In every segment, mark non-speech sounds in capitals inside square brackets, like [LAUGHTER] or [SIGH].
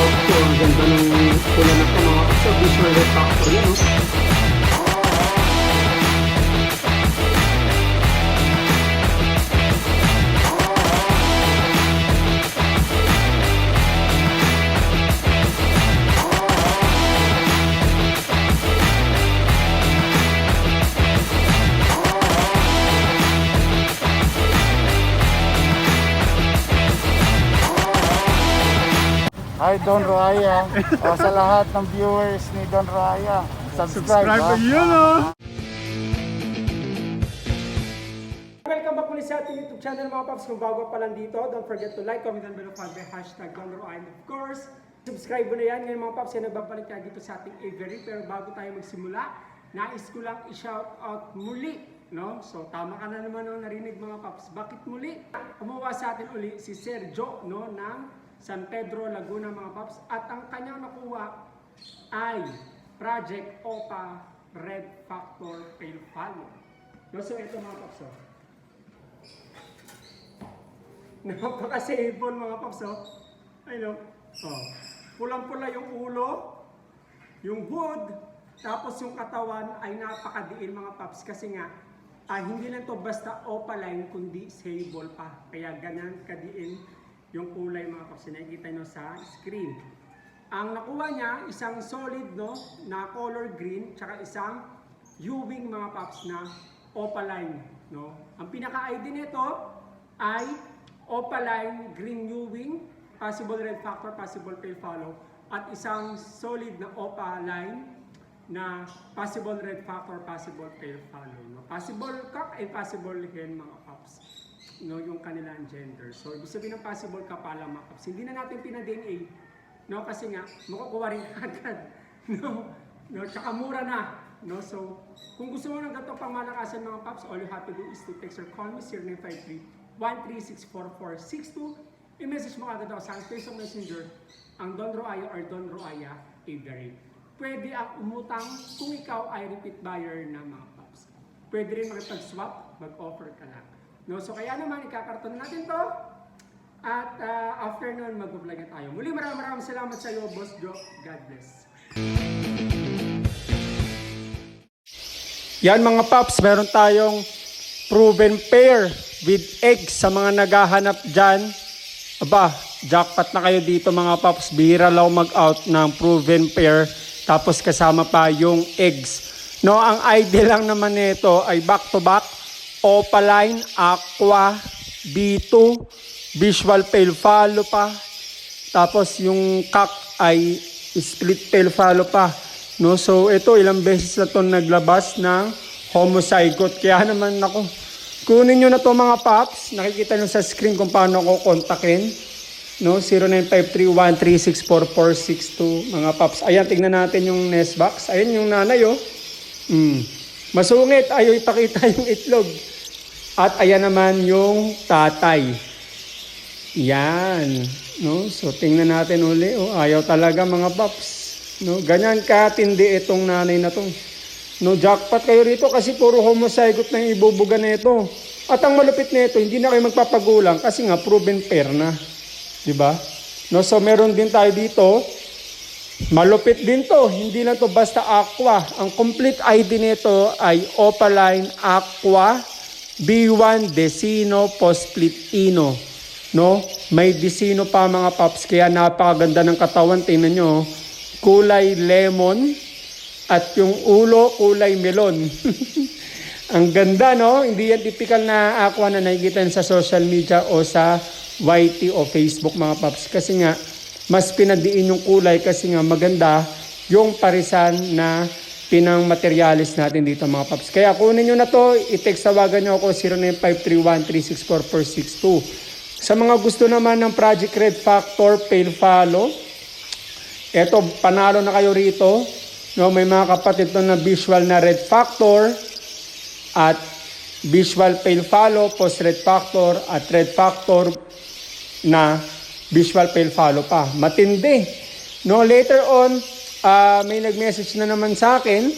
outdoor. Ang ganda ng kulay na ito mga paps. So, visual refactor yan. Oh. Hi Don Raya. o, sa lahat ng viewers ni Don Raya, subscribe, Subscribe ha? to yun, oh. Welcome back muli sa ating YouTube channel mga paps. Kung bago pa lang dito, don't forget to like, comment, and below follow by hashtag Gondro and of course, subscribe mo na yan. Ngayon mga paps, yan nagbabalik tayo dito sa ating Avery. Pero bago tayo magsimula, nais ko lang i-shout out muli. No? So tama ka na naman no, narinig mga paps. Bakit muli? Kumuha sa atin uli si Sergio no, ng San Pedro, Laguna mga paps. At ang kanyang nakuha ay Project OPA Red Factor Pale Follow. No, so ito mga paps. Oh. [LAUGHS] Napaka-sable mga paps, oh. Ayun, oh. Pulang-pula yung ulo, yung hood, tapos yung katawan ay napakadiin mga paps kasi nga, ah, hindi lang to basta opaline, kundi sable pa. Kaya ganyan kadiin yung kulay mga paps na nakikita nyo sa screen. Ang nakuha niya, isang solid no, na color green, tsaka isang U-wing mga paps na opaline. No? Ang pinaka-ID nito ay opaline green U-wing, possible red factor, possible pale follow, at isang solid na opaline na possible red factor, possible pale follow. No? Possible cock and possible hen mga paps no, yung kanilang gender. So, ibig sabihin ng possible ka pala mga paps. Hindi na natin pina-DNA, no, kasi nga, makukuha rin [LAUGHS] agad, no, no, tsaka mura na, no, so, kung gusto mo ng ganito pang malakasan mga paps, all you have to do is to text or call me 0953-1364-4262, i-message mo agad ako sa Facebook Messenger, ang Don Roaya or Don Roaya Avery. Pwede ang umutang kung ikaw ay repeat buyer na mga paps. Pwede rin makipag-swap, mag-offer ka lang. No, so kaya naman ikakarton natin to. At uh, after nun, mag-vlog na tayo. Muli maraming maraming salamat sa iyo, Boss Joe. God bless. Yan mga paps, meron tayong proven pair with eggs sa mga naghahanap dyan. Aba, jackpot na kayo dito mga paps. Bihira lang mag-out ng proven pair. Tapos kasama pa yung eggs. No, ang ID lang naman nito ay back-to-back. Opaline, Aqua, B2, Visual Pale Follow pa. Tapos yung cock ay split tail follow pa. No, so ito ilang beses na to naglabas ng homozygote. Kaya naman ako, kunin nyo na to mga paps. Nakikita nyo sa screen kung paano ko kontakin. No, 0953-1364462 mga paps. Ayan, tingnan natin yung nest box. Ayan yung nanay oh. Mm. Masungit, ayaw ipakita [LAUGHS] yung itlog. At ayan naman yung tatay. Yan. No? So tingnan natin uli. Oh, ayaw talaga mga paps. No? Ganyan katindi itong nanay na to. No, jackpot kayo rito kasi puro homozygote na yung ibubuga na ito. At ang malupit nito, hindi na kayo magpapagulang kasi nga proven pair na. 'Di ba? No, so meron din tayo dito. Malupit din to. Hindi lang to basta aqua. Ang complete ID nito ay Opaline Aqua B1 Decino Postsplit Ino. No? May Decino pa mga paps kaya napakaganda ng katawan. Tingnan nyo. oh. Kulay lemon at yung ulo kulay melon. [LAUGHS] Ang ganda no? Hindi yan typical na aqua na nakikita sa social media o sa YT o Facebook mga paps. Kasi nga, mas pinadiin yung kulay kasi nga maganda yung parisan na pinang materialis natin dito mga paps. Kaya kunin nyo na to, i-text tawagan nyo ako 0953-1364462. Sa mga gusto naman ng Project Red Factor Pale Follow, eto, panalo na kayo rito. No, may mga kapatid na visual na Red Factor at visual Pale Follow, Post Red Factor at Red Factor na visual pale follow pa. Matindi. No, later on, ah, may nag-message na naman sa akin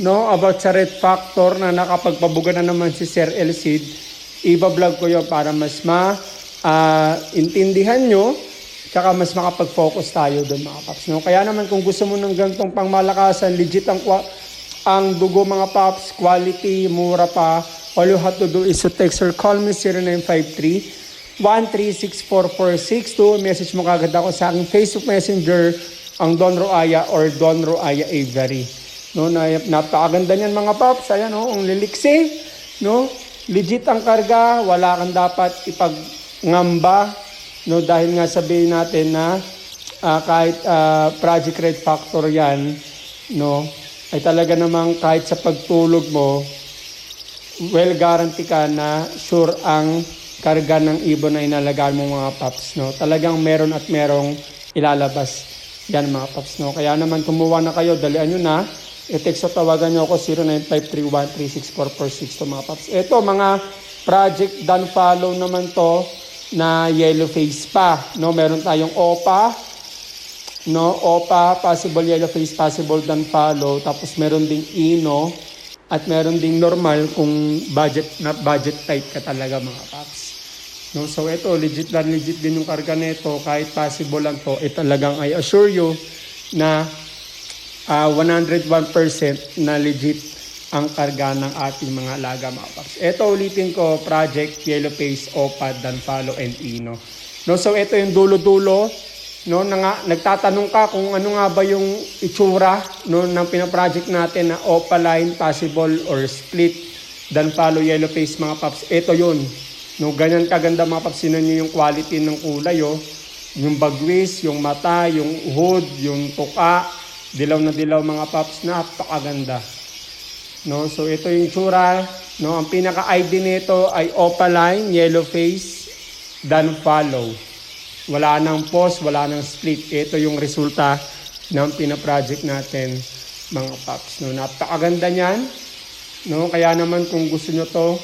no, about sa red factor na nakapagpabuga na naman si Sir Elcid. Iba-vlog ko yun para mas ma ah, intindihan nyo Tsaka mas makapag-focus tayo doon mga paps. No? Kaya naman kung gusto mo ng ganitong pangmalakasan, legit ang, ang dugo mga paps, quality, mura pa, all you have to do is to text or call me 0953 1364462. Message mo kagad ako sa aking Facebook Messenger, ang Don Roaya or Don Roaya Avery. No, na, napakaganda niyan mga paps. Ayan, no, ang liliksi. No? Legit ang karga, wala kang dapat ipagngamba. No, dahil nga sabihin natin na ah, kahit ah, project rate factor yan, no, ay talaga namang kahit sa pagtulog mo, well guarantee ka na sure ang karga ng ibon na inalagaan mo mga paps no talagang meron at merong ilalabas yan mga paps no? Kaya naman kumuha na kayo. Dalian nyo na. I-text o tawagan nyo ako 0953136446 to mga paps. Ito mga project done follow naman to na yellow face pa no? Meron tayong OPA no? OPA possible yellow face possible done follow. Tapos meron ding INO at meron ding normal kung budget na budget tight ka talaga mga paps. No, so ito legit na legit din yung karga nito kahit possible lang to, eh talagang I assure you na ah, 101% na legit ang karga ng ating mga alaga mga paps. Ito ulitin ko, Project Yellow Face, OPAD, Danfalo, and Ino. No, so ito yung dulo-dulo no na nga, nagtatanong ka kung ano nga ba yung itsura no ng pina-project natin na opaline possible or split dan follow yellow face mga paps ito yun no ganyan kaganda mga paps sinan nyo yung quality ng kulay oh yung bagwis yung mata yung hood yung tuka dilaw na dilaw mga paps napakaganda no so ito yung itsura no ang pinaka ID nito ay opaline yellow face dan follow wala nang pause, wala nang split. Ito yung resulta ng pina-project natin, mga paps. No, napakaganda niyan. No, kaya naman kung gusto nyo to,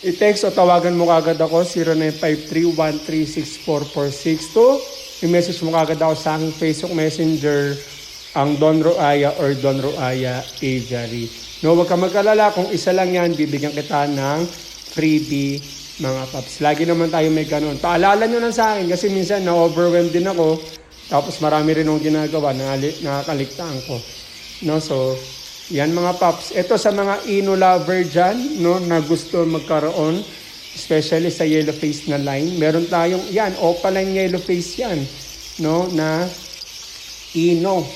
i-text o tawagan mo kagad ako 0953-1364462. I-message mo kagad ako sa aking Facebook Messenger ang Don Roaya or Don Roaya Aviary. No, wag ka mag-alala kung isa lang yan, bibigyan kita ng freebie mga paps. Lagi naman tayo may ganun. Paalala nyo lang sa akin kasi minsan na-overwhelmed din ako. Tapos marami rin akong ginagawa na nakakaligtaan ko. No, so, yan mga paps. Ito sa mga ino lover dyan, no, na gusto magkaroon, especially sa yellow face na line. Meron tayong, yan, opaline yellow face yan, no, na ino.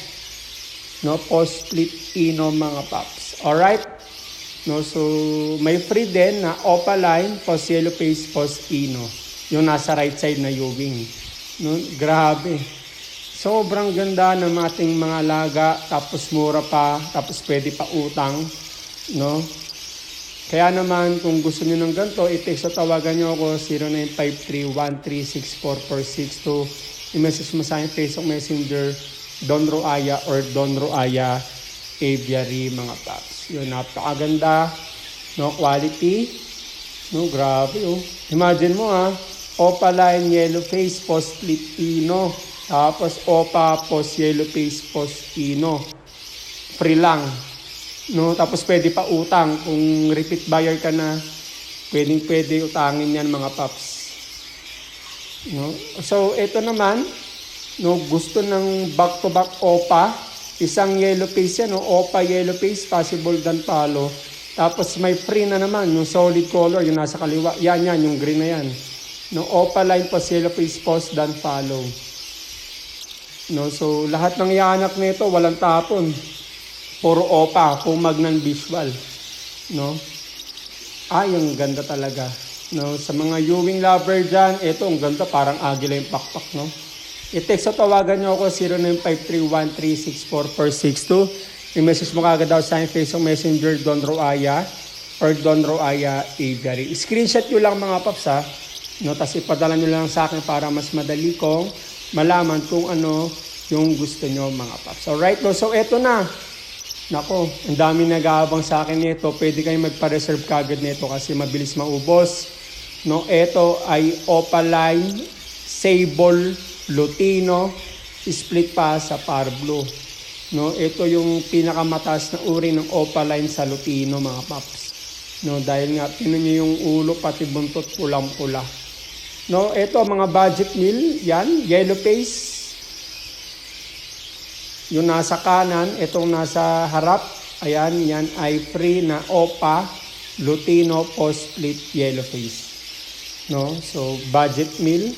No, post-split ino mga paps. Alright? No, so may free din na opaline, post yellow face, post ino. Yung nasa right side na Ewing. No, grabe. Sobrang ganda ng ating mga alaga, tapos mura pa, tapos pwede pa utang. No? Kaya naman, kung gusto niyo ng ganito, i-text o tawagan niyo ako 0953-1364462. I-message mo sa akin Facebook Messenger, Don Roaya or Don Roaya Aviary, mga paps. Yun, napakaganda. No, quality. No, grabe oh. Imagine mo ah, opaline yellow face post split ino. Tapos opa post yellow face post ino. Free lang. No, tapos pwede pa utang kung repeat buyer ka na. Pwedeng pwede utangin yan mga paps. No? So, ito naman, no, gusto ng back-to-back OPA, isang yellow face yan, no, OPA yellow face, possible dan palo. Tapos may free na naman, yung solid color, yung nasa kaliwa. Yan, yan, yung green na yan. No, OPA line pa yellow face post dan follow. No, so lahat ng yanak nito walang tapon. Puro OPA, kung magnan visual. No? Ay, ang ganda talaga. No, sa mga Ewing lover dyan, ito ang ganda, parang agila yung pakpak, no? I-text o tawagan nyo ako 0953-1364462. I-message mo kagad daw sa Facebook Messenger Don Roaya or Don Roaya Avery. Screenshot nyo lang mga paps ha. No, tapos ipadala nyo lang sa akin para mas madali kong malaman kung ano yung gusto nyo mga paps. Alright, no? so eto na. Nako, ang dami nag-aabang sa akin nito. Pwede kayong magpa-reserve kagad nito kasi mabilis maubos. No, ito ay Opaline, Sable, Lutino, split pa sa Parblo. No, ito yung pinakamataas na uri ng Opaline sa Lutino mga paps. No, dahil nga tinan niyo yung ulo pati buntot pulang-pula. No, ito mga budget meal, yan, yellow face. Yung nasa kanan, itong nasa harap, ayan, yan ay free na OPA, Lutino Post Split Yellow Face. No? So, budget meal.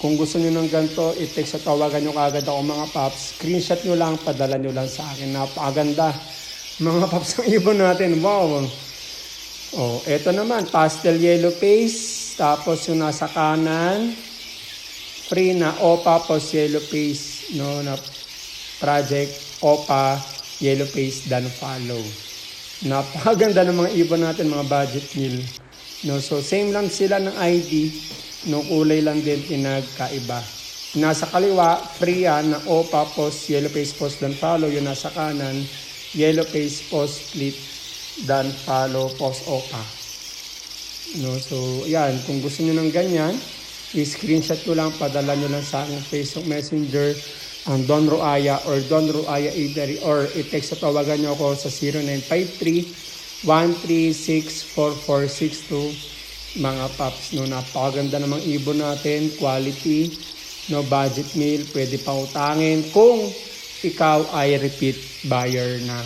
Kung gusto niyo ng ganito, i-text at tawagan nyo kagad ako mga paps. Screenshot nyo lang, padala nyo lang sa akin. Napakaganda. Mga paps ang ibon natin. Wow! Oh, eto naman, pastel yellow face. Tapos yung nasa kanan, free na OPA post yellow face. No, na project OPA yellow face dan follow. Napakaganda ng mga ibon natin, mga budget meal. No, so same lang sila ng ID, no kulay lang din pinagkaiba. Nasa kaliwa, free yan na OPA post yellow face post dan follow. Yung nasa kanan, yellow face post split dan follow post OPA. No, so yan, kung gusto niyo ng ganyan, i-screenshot ko lang, padala nyo lang sa aking Facebook Messenger ang Don Roaya or Don Roaya Avery or i-text at tawagan nyo ako sa 0953-136-4462 mga paps. No, napakaganda namang ibon natin, quality, no budget meal, pwede pang utangin kung ikaw ay repeat buyer na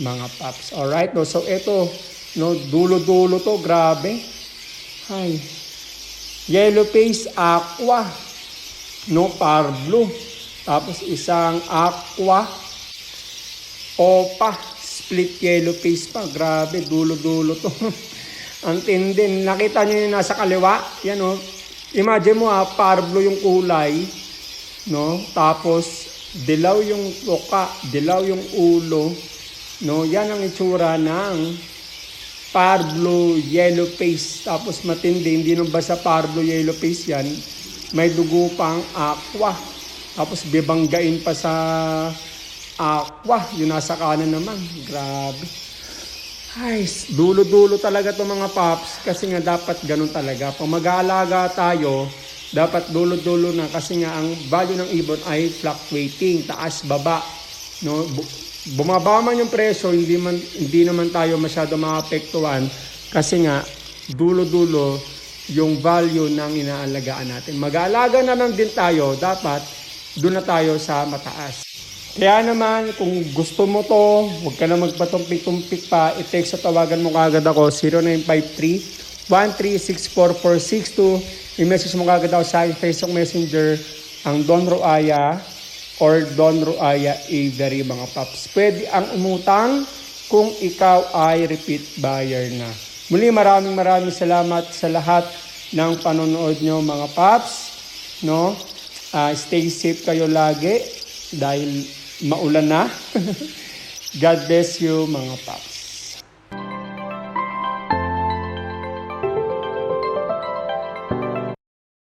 mga paps. Alright, no, so ito, no, dulo-dulo to, grabe. Ay, Yellow face aqua. No par blue. Tapos isang aqua. Opa. Split yellow face pa. Grabe, dulo-dulo to. [LAUGHS] Ang tindi. Nakita nyo yung nasa kaliwa? Yan o. Imagine mo ha, par blue yung kulay. No? Tapos, dilaw yung tuka, dilaw yung ulo. No? Yan ang itsura ng Parblo yellow face. Tapos matindi, hindi nung basta Parblo yellow face yan. May dugo pang aqua. Tapos bibanggain pa sa aqua. Yung nasa kanan naman. Grabe. Ay, dulo-dulo talaga to mga paps. Kasi nga dapat ganun talaga. Pag mag-aalaga tayo, dapat dulo-dulo na. Kasi nga ang value ng ibon ay fluctuating. Taas, baba. No, bumaba man yung presyo, hindi man hindi naman tayo masyado maapektuhan kasi nga dulo-dulo yung value ng inaalagaan natin. Mag-aalaga na lang din tayo, dapat doon na tayo sa mataas. Kaya naman, kung gusto mo to, huwag ka na magpatumpik-tumpik pa, i-text at tawagan mo kagad ako, 0953-1364462. I-message mo kagad ako sa Facebook Messenger, ang Don Roaya, or Don Ruaya Avery mga paps. Pwede ang umutang kung ikaw ay repeat buyer na. Muli maraming maraming salamat sa lahat ng panonood nyo mga paps. No? Ah, stay safe kayo lagi dahil maulan na. [LAUGHS] God bless you mga paps.